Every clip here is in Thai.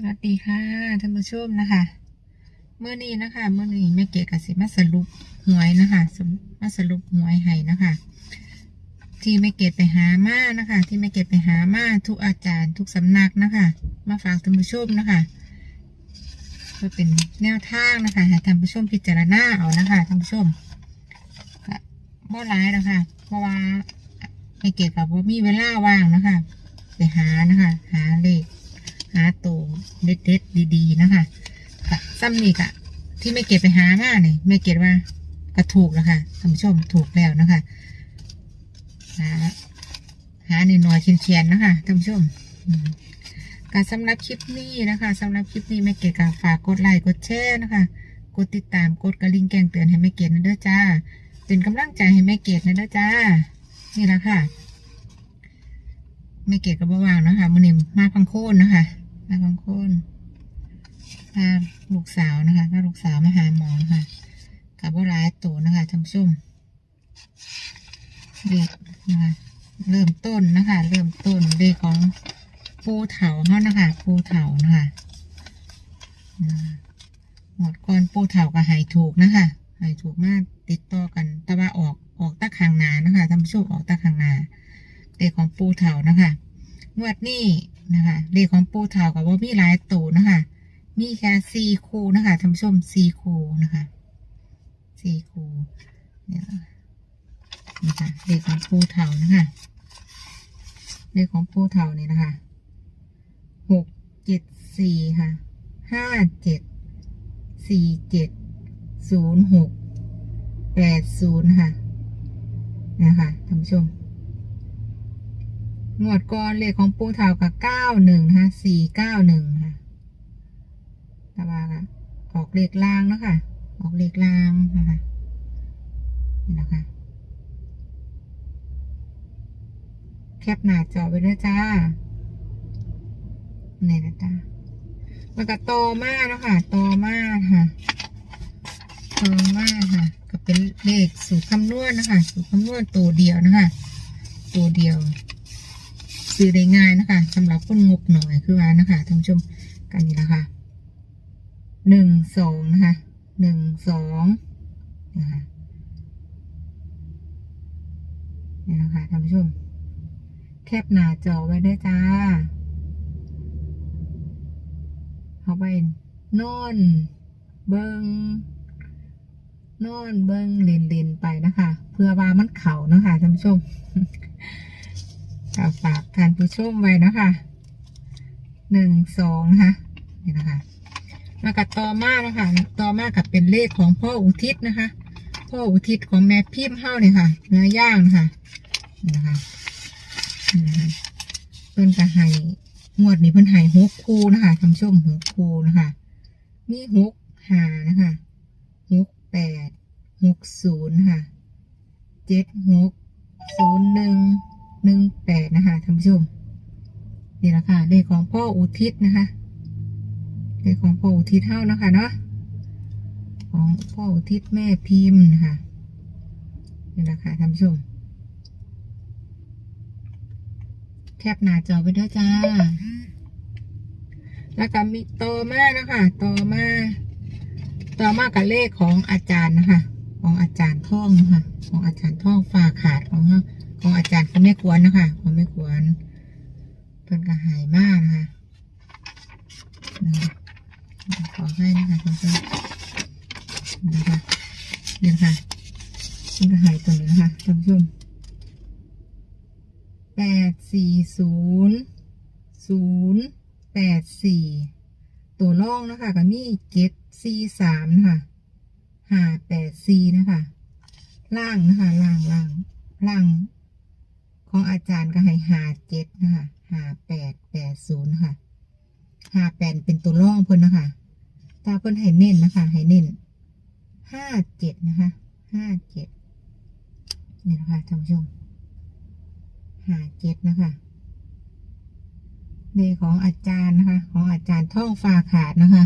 สวัสดีค่ะท่านผู้ชมนะคะเมื่อนี้นะคะเมื่อนี้แม่เกดกับสิมาสรุปหวยนะคะสมมาสรุปหวยให้นะคะ ที่แม่เกดไปหามานะคะ ที่แม่เกดไปหามาทุกอาจารย์ทุกสำนักนะคะ มาฝากท่านผู้ชมนะคะเพื่อเป็นแนวทางนะคะให้ท่านผู้ชมพิจารณาเอานะคะท่านผู้ชมบ่ร้ายนะคะ เพราะว่าแม่เกดกับว่ามีเวลาว่างนะคะ ไปหานะคะ หาเลข หาตัวเด็ดๆดีๆนะคะกะซ้ำนี่กะที่ไม่เก็บไปหามาเนี่ยไม่เก็บว่าก็ถูกแล้วค่ะท่านผู้ชมถูกแล้วนะคะหาหาหน่อยๆเชียนๆนะคะท่านผู้ชมการสำหรับคลิปนี้นะคะสำหรับคลิปนี้แม่เกดก็ฝากกดไลค์กดแชร์นะคะ กดติดตามกดกระลิ่งแจ้งเตือนให้แม่เกดนะเด้อจ้าเป็นกำลังใจให้แม่เกดนะเด้อจ้า นี่แหละค่ะแม่เกดก็บ่ว่างนะคะมันนี่มาพังโคนนะคะ มาพังคนพาลูกสาวนะคะพาลูกสาวมาหาหมอนะคะกับว่าร้ายตัวนะคะท่านผู้ชมเด็กนะคะเริ่มต้นนะคะ เริ่มต้นเด็กของปูเถาเขานะคะปูเถานะคะหมดก่อนปูเถากับหายถูกนะคะหายถูกมากติดต่อกันต่ว่าออกออกตะขางนานะคะท่านผู้ชมออกตะขางนาเลขของปูเถานะคะงวดนี้ นะคะเลขของปูเถากับว่ามีหลายตัวนะคะ มีแค่สี่คู่นะคะท่านผู้ชมสี่คู่นะคะสี่คู่เนี่ยนะคะเลขของปูเถานะคะเลขของปูเถาเนี่ยนะคะหกเจ็ดสี่ค่ะห้าเจ็ดสี่เจ็ดศูนย์หกแปดศูนย์ค่ะนะคะท่านผู้ชม งวดก่อนเลขของปูเถากับเก้าหนึ่งนะคะสี่เก้าหนึ่งค่ะตะวาค่ะออกเลขล่างเนาะคะออกเลขล่างนะคะ นี่นะคะแคปหน้าจอไว้ด้วยจ้าเนี่นะจ้าแล้วก็โตมากเนาะคะโตมากค่ะ โตมากค่ะ ก็เป็นเลขสูตรคำนวณนะคะ สูตรคำนวณตัวเดียวนะคะ ตัวเดียว ซื้อได้ง่ายนะคะสำหรับคนงบหน่อยคือว่านะคะท่านผู้ชมกันนี่ละค่ะหนึ่งสองนะคะหนึ่งสองนะคะนี่นะคะท่านผู้ชม แคปหน้าจอไว้ได้จ้าเอาไปนอนเบิงนอนเบิงเลนเลนๆไปนะคะ เพื่อว่ามันเข่านะคะท่านผู้ชม ก็ฝากท่านผู้ชมไว้นะคะหนึ่งสองนะคะนี่นะคะแล้วก็ต่อมานะคะต่อมากับเป็นเลขของพ่ออุทิศนะคะ พ่ออุทิศของแม่พิมพ์เฮ้าเนี่ยค่ะ เนื้อย่างะคะ่ะนะคะเพิ่นกระไห้งวดนี้เพิ่นไห้หกคูนะคะท่านผู้ชมหกคูนะคะ มีหกหานะคะหกแปดหกศูนย์ค่ะเจ็ดหกศูนย์หนึ่ง หนึ่งแปดนะคะท่านผู้ชมนี่แหละค่ะเลขของพ่ออุทิศนะคะเลขของพ่ออุทิศเท่านะคะเนาะของพ่ออุทิศแม่พิมพ์นะคะนี่แหละค่ะท่านผู้ชมแคปหน้าจอไปด้วยจ้า แล้วก็มีต่อมานะคะต่อมาต่อมากับเลขของอาจารย์นะคะ ของอาจารย์ท่องนะคะของอาจารย์ท่องฝาขาดของ ของอาจารย์เขาไม่ควรนะคะเขาไม่ควรเพิ่นก็หายมากนะคะขอให้นะคะท่านผู้ชมนะคะนี่นะคะเพิ่นก็หายตัวนี้นะคะท่านผู้ชมแปดสี่ศูนย์ศูนย์แปดสี่ตัวล่องนะคะก็มีเจ็ดสี่สามนะคะห้าแปดสี่นะคะ ล่างนะคะ ล่างล่างล่าง ของอาจารย์ก็ให้หาเจ็ดนะคะหาแปดแปดศูนย์ค่ะหาแปดเป็นตัวร่องเพิ่นนะคะตาเพิ่นให้เน้นนะคะให้เน้นห้าเจ็ดนะคะห้าเจ็ดนี่นะคะท่านผู้ชมหาเจ็ดนะคะเลขของอาจารย์นะคะ ของอาจารย์ท่องฟ้าขาดนะคะ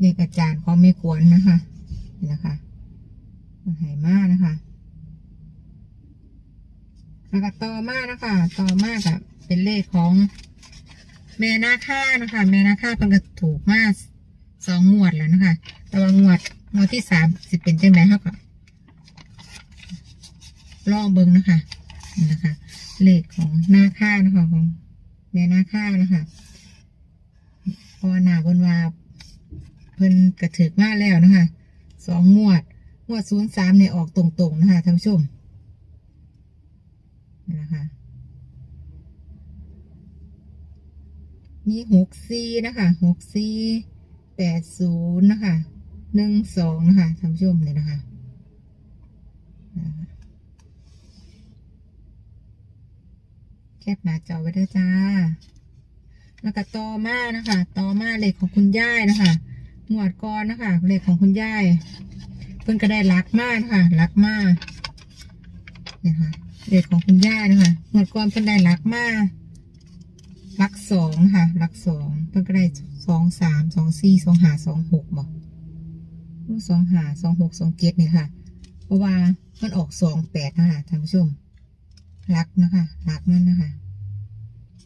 เลขอาจารย์ของไม่ควรนะคะนี่นะคะมันหายมากนะคะ แล้วก็ต่อมานะคะต่อมากับเป็นเลขของแม่นาค่านะคะแม่นาค่าเพิ่นก็ถูกมาสองงวดแล้วนะคะ แต่ว่างวดงวดที่สามสิเป็นจังไดครับลองเบิ่งนะคะนี่นะคะ เลขของนาค่านะคะของแม่นาค่านะคะพราน่าหนาบนว่าเพิ่นกระถือมาแล้วนะคะสองงวด งวดศูนย์สามเนี่ยออกตรงๆนะคะท่านผู้ชม นะคะมีหกสี่นะคะหกสี่แปดศูนย์นะคะหนึ่งสองนะคะท่านผู้ชมเลยนะคะนะคะแคปหน้าจอไว้ด้วยจ้า แล้วก็ต่อมานะคะต่อมาเลขของคุณย่ายนะคะหมวดกรนะคะเลขของคุณย่ายเพิ่นก็ได้รักมากนะคะรักมากเนี่ยค่ะ เลขของคุณย่านะคะหมวดกรเพิ่นได้รักมากลักสองค่ะลักสองเพิ่นก็ได้สองสามสองสี่สองหาสองหกบอกสองหาสองหกสองเจ็ดนี่ค่ะ เพราะว่ามันออกสองแปดนะคะท่านผู้ชมรักนะคะรักมันนะคะ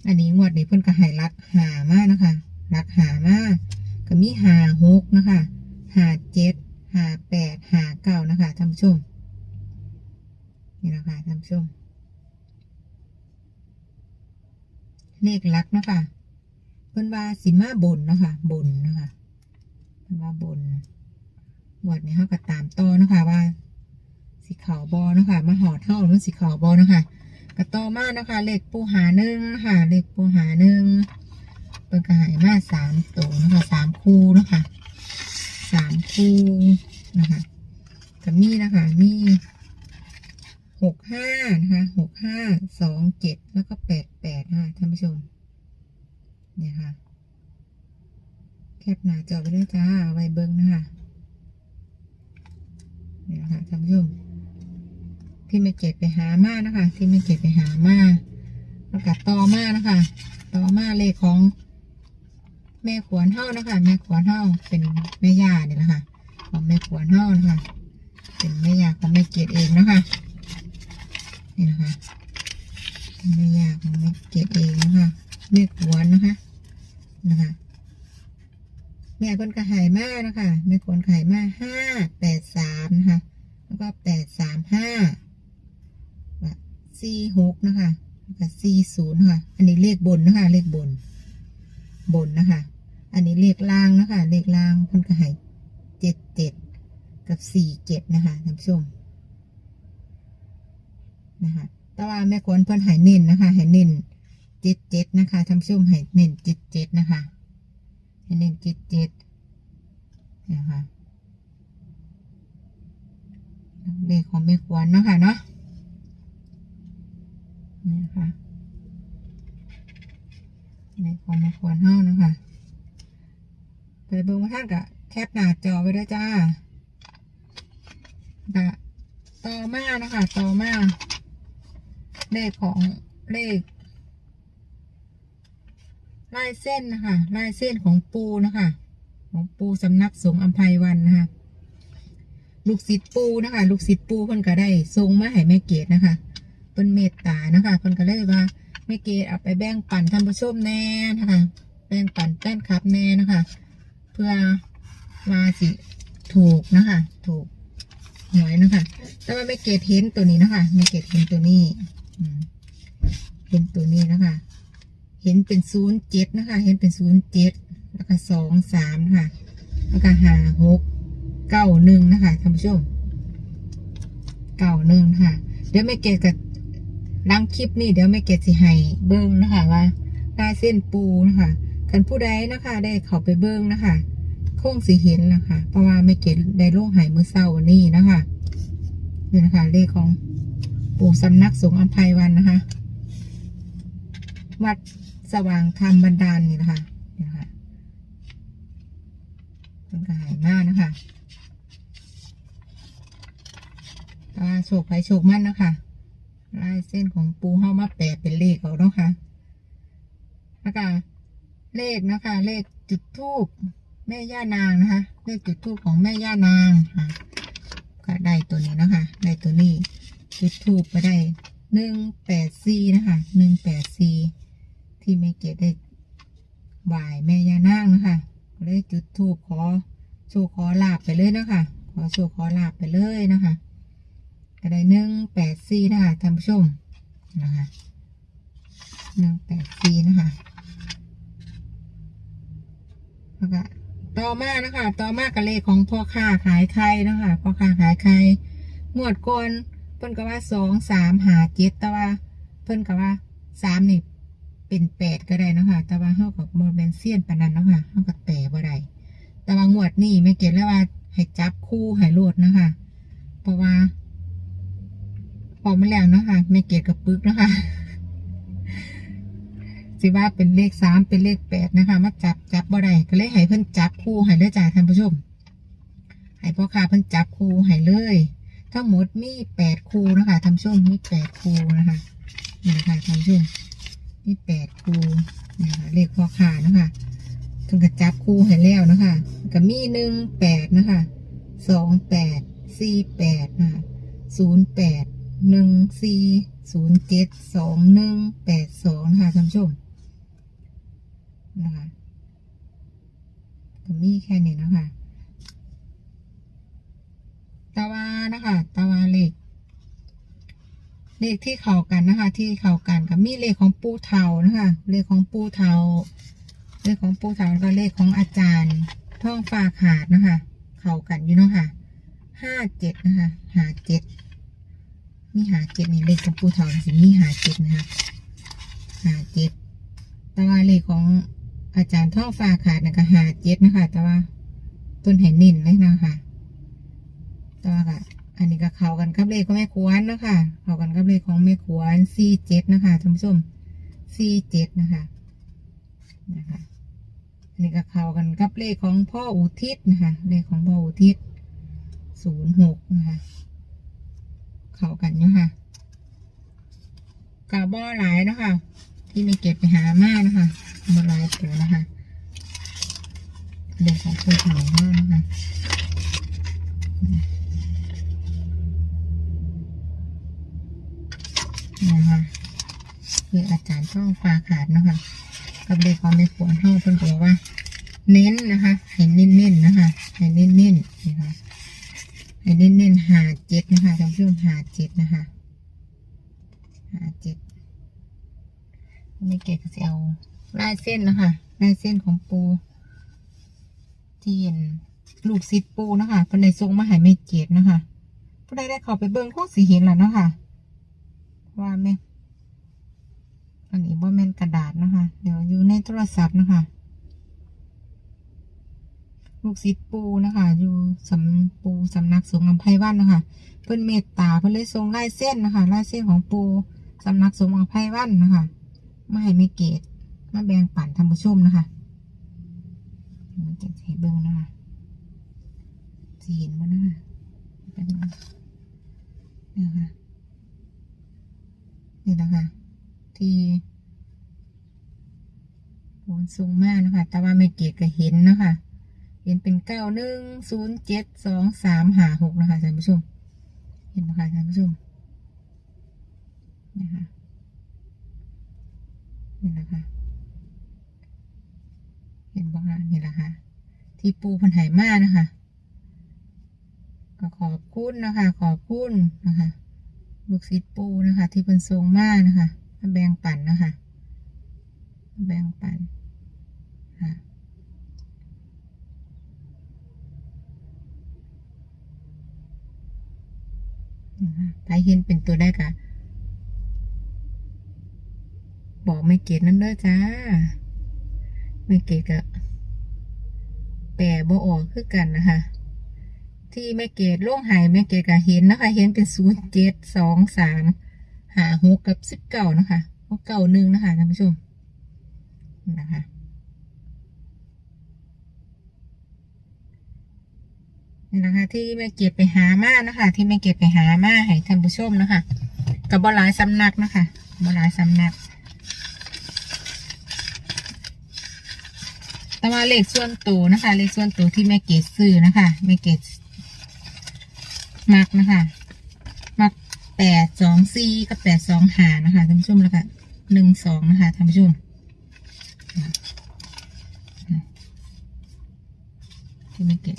อันนี้งวดนี้เพิ่นก็ให้รักหามากนะคะรักหามากก็มีหาหกนะคะหาเจ็ดหาแปดหาเก้านะคะท่านผู้ชม นี่นะคะท่านผู้ชมเลขลักเนาะคะเพิ่นว่าสิมาบนเนาะคะบนเนาะคะเพิ่นว่าบนหวดนี้เขาก็ตามต่อเนาะคะว่าสีขาวบอเนาะคะมาหอดเท่าหรือสีขาวบอเนาะคะก็ต่อมาเนาะคะเลขปูหาหนึ่งค่ะเลขปูหาหนึ่งเพิ่นก็ใหายมาสามตัวเนาะคะสามคู่เนาะคะสามคู่นะคะก็มีนะคะมี หกห้านะคะหกห้าสองเจ็ดแล้วก็แปดแปดนะคะท่านผู้ชม เนี่ยค่ะ แคปหน้าจอไปด้วยจ้าเอาไว้เบิ้งนะคะเนี่นะคะท่านผู้ชม ที่ไม่เก็บไปหามานะคะ ที่ไม่เก็บไปหามาแล้วก็ต่อมานะคะ ต่อมาเลขของ แม่ขวนเท่านะคะ แม่ขวนเท่าเป็นแม่ย่าเนี่ยแหละค่ะ ของแม่ขวนเท่านะคะ เป็นแม่ย่าของแม่เกดเองนะคะ นี่นะคะเม่ยาของแม่เกดเองนะคะแม่ขวนนะคะนะคะ แม่คนกระหายมากนะคะแม่คนขายมากห้าแปดสามนะคะ แล้วก็แปดสามห้าสี่หกนะคะแล้วก็สี่ศูนย์ค่ะ อันนี้เลขบนนะคะ เลขบน บนนะคะ อันนี้เลขล่างนะคะ เลขล่างคนกระหายเจ็ดเจ็ดกับสี่เจ็ดนะคะท่านผู้ชม นะคะแต่ว่าแม่ควรเพิ่นหายเน้นนะคะหายเน้นเจ็ดเจ็ดนะคะท่านผู้ชมหายเน้นเจ็ดเจ็ดนะคะหายเน้นเจ็ดเจ็ดนะคะเลขของแม่ควรเนาะค่ะเนาะนี่ค่ะเลขของแม่ควรเท่านะคะไปเบิ่งมาท่านกับแคปหน้าจอไว้ด้วยจ้าก็ต่อมานะคะ ต่อมา เลขของเลขลายเส้นนะคะลายเส้นของปูนะคะ ของปูสำนักสงฆ์อัมภัยวันนะคะ ลูกศิษย์ปูนะคะ ลูกศิษย์ปูเพิ่นก็ได้ทรงมาให้แม่เกดนะคะเพิ่นเมตตานะคะเพิ่นก็เลยว่าแม่เกดเอาไปแบ่งปันท่านผู้ชมแน่นะคะ แบ่งปันแป้นครับแน่นะคะ เพื่อว่าสิถูกนะคะ ถูกหวยนะคะ แต่ว่าแม่เกดเห็นตัวนี้นะคะแม่เกดเห็นตัวนี้ เห็นตัวนี้นะคะ เห็นเป็นศูนย์เจ็ดนะคะ เห็นเป็นศูนย์เจ็ดแล้วก็สองสามค่ะ แล้วก็ห้าหกเก้าหนึ่งนะคะท่านผู้ชมเก้าหนึ่งค่ะ เดี๋ยวไม่เกตกับลังคลิปนี้เดี๋ยวไม่เกตสิให้เบิ้งนะคะว่าลายเส้นปูนะคะคันผู้ใดนะคะ ได้เข้าไปเบิ้งนะคะคงสิเห็นนะคะ เพราะว่าไม่เกตได้ลงหายมือเศร้านี่นะคะนี่นะคะ เลขของ ปู่สำนักสงฆ์อัมภัยวันนะคะ วัดสว่างธรรมบันดาลนี่นะคะนี่นะคะเป็นกระหายมากนะคะตาโชคไปโชคมั่นนะคะลายเส้นของปูเฮามาแปะเป็นเลขเอาเนาะค่ะแล้วก็เลขนะคะ เลขจุดทูบแม่ย่านางนะคะ เลขจุดทูบของแม่ย่านางค่ะก็ได้ตัวนี้นะคะได้ตัวนี้ จุดทูบไปได้หนึ่งแปดสี่นะคะหนึ่งแปดสี่ที่แม่เกดได้ไหวแม่ยานางนะคะก็เลยจุดธูปขอโชว์ขอลาบไปเลยนะคะ ขอโชว์ขอลาบไปเลยนะคะก็ได้หนึ่งแปดสี่นะคะท่านผู้ชมนะคะหนึ่งแปดสี่นะคะแล้วก็ต่อมานะคะ ต่อมากับเลขของพ่อค้าขายไข่นะคะพ่อค้าขายไข่งวดก่อน พิ่นก็ว่าสองสามหาเจ็ดแต่ว่า เพิ่นก็ว่าสามนี่เป็นแปดก็ได้เนาะคะแต่ว่าเฮากับโมเมนเซียนปานนั้นเนาะค่ะเฮากับแปลบ่ได้แต่ว่างวดนี้ไม่เก็ตแล้วว่าให้จับคู่ให้โลดนะคะเพราะว่าพอมาแล้วเนาะคะไม่เก็ตกับปึกนะคะสิว่าเป็นเลขสามเป็นเลขแปดนะคะ มาจับจับบ่ได้ก็เลยให้เพิ่นจับคู่ให้เลยจ้าท่านผู้ชมให้พ่อค้าเพิ่นจับคู่ให้เลย ทั้งหมดมีแปดคู่นะคะท่านผู้ชมมีแปดคู่นะคะนี่นะคะท่านผู้ชมมีแปดคู่นะคะเลขพอค้านะคะถึงกับจับคู่ให้แล้วนะคะก็มีหนึ่งแปดนะคะสองแปดสี่แปดนะคะศูนย์แปดหนึ่งสี่ศูนย์เจ็ดสองหนึ่งแปดสองนะคะท่านผู้ชมนะคะก็มีแค่นี้นะคะ ตาวานะคะตาวาเลขเลขที่เข้ากันนะคะ ที่เข้ากันกับมีเลขของปูเทานะคะเลขของปูเทาเลขของปูเทาแล้วก็เลขของอาจารย์ท่องฟ้าขาดนะคะ เข้ากันอยู่เนาะค่ะห้าเจ็ดนะคะหาเจ็ดมีหาเจ็ดนี่เลขของปูเทาสิมีหาเจ็ดนะคะหาเจ็ดแต่ว่าเลขของอาจารย์ท่องฟ้าขาดนะก็หาเจ็ดนะคะ แต่ว่าต้นแห่นนินเลยนะคะ ต่อค่ะอันนี้ก็เข้ากันกับเลขของแม่ขวานนะคะเข้ากันกับเลขของแม่ขวานสี่เจ็ดนะคะท่านผู้ชมสี่เจ็ดนะคะนะคะอันนี้ก็เข้ากันกับเลขของพ่ออุทิศนะคะเลขของพ่ออุทิศศูนย์หกนะคะเข้ากันอยู่ค่ะกาบอหลายนะคะ ที่ม่เก็บไปหามากนะคะบ่หลายตัวนะคะเลขของผู้ถ่ายมากนะคะ นะคะคืออาจารย์ช่องฟ้าขาดนะคะกับเด็กของในขวนห้องเพิ่นก็บอกว่า เน้นนะคะให้เน้นๆนะคะให้เน้นๆนะคะให้เน้นๆหาเจ็ดนะคะท่านผู้ชมหาเจ็ดนะคะหาเจ็ดไม่เก็บก็จะเอาลายเส้นนะคะลายเส้นของปูที่เห็นลูกซิดปูนะคะเป็นในทรงมาใหายไม่เจ็ดนะคะผู้ใดได้เข้าไปเบิ้งคงสีเห็นแล้วเนาะค่ะ ว่าแม่อันนี้ว่าแม่นกระดาษนะคะเดี๋ยวอยู่ในโทรศัพท์นะคะลูกศิษย์ปูนะคะ อยู่สำปูสำนักสงฆ์อัมไพวันนะคะ เพิ่นเมตตาเพิ่นเลยทรงลายเส้นนะคะลายเส้นของปูสำนักสงฆ์อัมไพวันนะคะมาให้ไม่เกตมาแบ่งปันท่านผู้ชมนะคะมันจะให้เบิ่งนะคะสิเห็นมั้นะคะเป็นไงนะคะ นี่นะคะที่โหนสูงมากนะคะ แต่ว่าไม่เกตก็เห็นนะคะ เห็นเป็นเก้าหนึ่งศูนย์เจ็ดสองสามหาหกนะคะท่านผู้ชม เห็นไหมคะท่านผู้ชมนะคะนี่นะคะ เห็นบ้างคะนี่แหละค่ะ ที่ปูพันไหมานะคะ ก็ขอบคุณนะคะ ขอบคุณนะคะ ลูกศิษย์ปูนะคะ ที่เป็นทรงมากนะคะมาแบ่งปันนะคะมาแบ่งปันค่ะนะคะใครเห็นเป็นตัวได้กะบอกไม่เกตนั่นเด้อจ้า ไม่เกตกะแปลบ่ออกคือกันนะคะ ที่แม่เกดล่วงหายแม่เกดก็เห็นนะคะ เห็นเป็นศูนย์เจ็ดสองสามหาหกกับสิบเก้านะคะหกเก้าหนึ่งนะคะท่านผู้ชมนะคะนี่นะคะ ที่แม่เกดไปหามานะคะ ที่แม่เกดไปหามาให้ท่านผู้ชมนะคะกับบหลายสำนักนะคะบหลายสำนัก แต่ว่าเลขส่วนตัวนะคะ เลขส่วนตัวที่แม่เกดซื้อนะคะแม่เกด มักนะคะ มักแปดสองซีกับแปดสองหานะคะท่านผู้ชมแล้วค่ะหนึ่งสองนะคะท่านผู้ชมที่ไม่เก็บ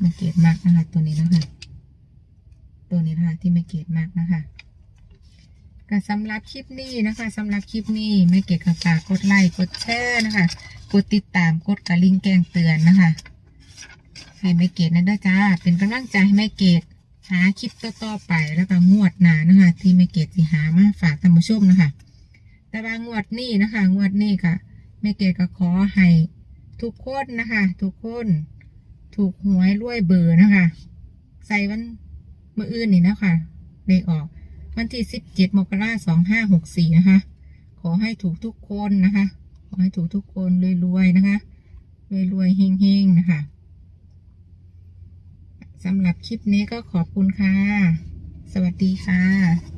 ไม่เก็บมากนะคะตัวนี้นะคะตัวนี้นะคะที่ไม่เก็บมากนะคะก็สำหรับคลิปนี้นะคะสำหรับคลิปนี้ไม่เก็บกระฝากกดไลค์กดแชร์นะคะ กดติดตามกดกระลิ่งแกงเตือนนะคะ ให้ไม่เกตนะด้อจ้า เป็นกำลังใจให้ไม่เกตหาคลิปต่อๆไปแล้วก็งวดหนานะคะ ที่ไม่เกตสิหามาฝากท่านผู้ชมนะคะ แต่ว่างวดนี้นะคะ งวดนี้ก็ไม่เกตก็ขอให้ทุกคนนะคะ ทุกคนถูกหวยรวยเบอร์นะคะ ใส่วันเมื่ออื่นนี่นะคะเลขออกวันที่สิบเจ็ดมกราสองห้าหกสี่นะคะ ขอให้ถูกทุกคนนะคะ ขอให้ถูกทุกคนรวยๆนะคะรวยๆเฮงๆนะคะ สำหรับคลิปนี้ก็ขอบคุณค่ะ สวัสดีค่ะ